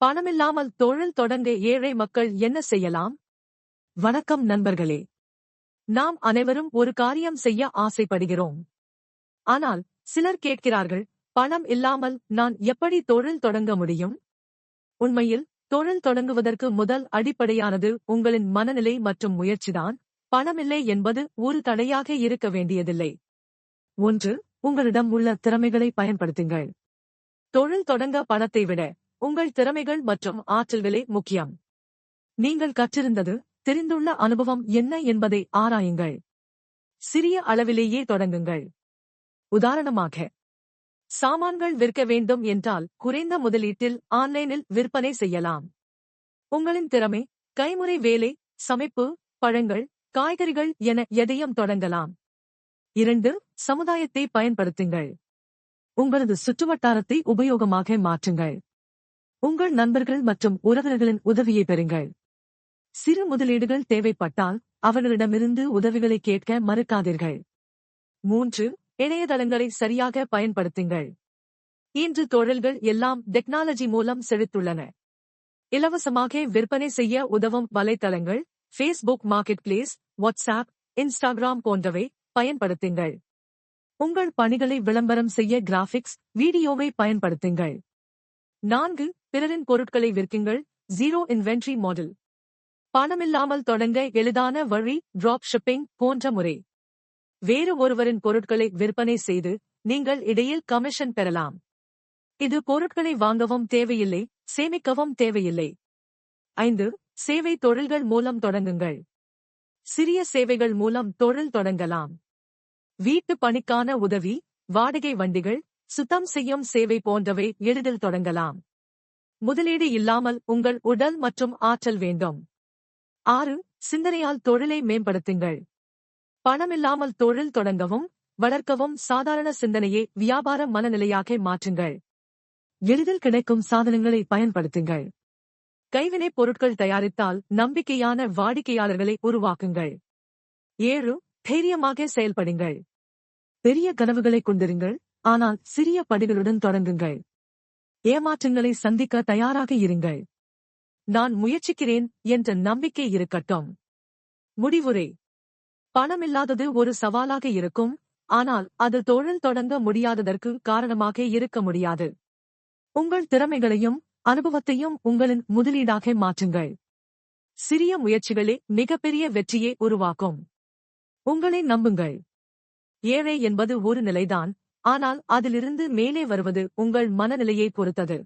பணமில்லாமல் தொழில் தொடங்க ஏழை மக்கள் என்ன செய்யலாம்? வணக்கம் நண்பர்களே. நாம் அனைவரும் ஒரு காரியம் செய்ய ஆசைப்படுகிறோம். ஆனால் சிலர் கேட்கிறார்கள் பணம் இல்லாமல் நான் எப்படி தொழில் தொடங்க முடியும்? உண்மையில் தொழில் தொடங்குவதற்கு முதல் அடிப்படையானது உங்களின் மனநிலை மற்றும் முயற்சிதான். பணமில்லை என்பது ஒரு தடையாக இருக்க வேண்டியதில்லை. ஒன்று உங்களிடம் உள்ள திறமைகளை பயன்படுத்துங்கள். தொழில் தொடங்க பணத்தை விட உங்கள் திறமைகள் மற்றும் ஆற்றல்களே முக்கியம். நீங்கள் கற்றிருந்தது தெரிந்துள்ள அனுபவம் என்ன என்பதை ஆராயுங்கள். சிறிய அளவிலேயே தொடங்குங்கள். உதாரணமாக சாமான்கள் விற்க வேண்டும் என்றால் குறைந்த முதலீட்டில் ஆன்லைனில் விற்பனை செய்யலாம். உங்களின் திறமை கைமுறை வேலை சமைப்பு பழங்கள் காய்கறிகள் என எதையும் தொடங்கலாம். இரண்டு சமுதாயத்தை பயன்படுத்துங்கள். உங்களது சுற்றுவட்டாரத்தை உபயோகமாக மாற்றுங்கள். உங்கள் நண்பர்கள் மற்றும் உறவினர்களின் உதவியை பெறுங்கள். சிறு முதலீடுகள் தேவைப்பட்டால் அவர்களிடமிருந்து உதவிகளை கேட்க மறுக்காதீர்கள். மூன்று இணையதளங்களை சரியாக பயன்படுத்துங்கள். இன்று தொழில்கள் எல்லாம் டெக்னாலஜி மூலம் செழித்துள்ளன. இலவசமாக விற்பனை செய்ய உதவும் வலைத்தளங்கள் Facebook market place WhatsApp Instagram போன்றவை பயன்படுத்துங்கள். உங்கள் பணிகளை விளம்பரம் செய்ய கிராபிக்ஸ் வீடியோவை பயன்படுத்துங்கள். நான்கு பிறரின் பொருட்களை விற்குங்கள். ஜீரோ இன்வென்ட்ரி மாடல் பணமில்லாமல் தொடங்க எளிதான வழி டிராப் ஷிப்பிங் போன்ற முறை. வேறு ஒருவரின் பொருட்களை விற்பனை செய்து நீங்கள் இடையில் கமிஷன் பெறலாம். இது பொருட்களை வாங்கவும் தேவையில்லை சேமிக்கவும் தேவையில்லை. ஐந்து சேவை தொழில்கள் மூலம் தொடங்குங்கள். சிறிய சேவைகள் மூலம் தொழில் தொடங்கலாம். வீட்டு பணிக்கான உதவி வாடகை வண்டிகள் சுத்தம் செய்யும் சேவை போன்றவை எளிதில் தொடங்கலாம். முதலீடு இல்லாமல் உங்கள் உடல் மற்றும் ஆற்றல் வேண்டும். ஆறு சிந்தனையால் தொழிலை மேம்படுத்துங்கள். பணமில்லாமல் தொழில் தொடங்கவும் வளர்க்கவும் சாதாரண சிந்தனையை வியாபார மனநிலையாக மாற்றுங்கள். எளிதில் கிடைக்கும் சாதனங்களை பயன்படுத்துங்கள். கைவினைப் பொருட்கள் தயாரித்தால் நம்பிக்கையான வாடிக்கையாளர்களை உருவாக்குங்கள். ஏழு தைரியமாக செயல்படுங்கள். பெரிய கனவுகளை கொண்டிருங்கள். ஆனால் சிறிய படிகளுடன் தொடங்குங்கள். ஏமாற்றங்களை சந்திக்க தயாராக இருங்கள். நான் முயற்சிக்கிறேன் என்ற நம்பிக்கை இருக்கட்டும். முடிவுரை. பணமில்லாதது ஒரு சவாலாக இருக்கும் ஆனால் அது தொழில் தொடங்க முடியாததற்கு காரணமாக இருக்க முடியாது. உங்கள் திறமைகளையும் அனுபவத்தையும் உங்களின் முதலீடாக மாற்றுங்கள். சிறிய முயற்சிகளே மிகப்பெரிய வெற்றியை உருவாக்கும். உங்களை நம்புங்கள். ஏழை என்பது ஒரு நிலைதான் ஆனால் அதிலிருந்து மேலே வருவது உங்கள் மனநிலையை பொறுத்தது.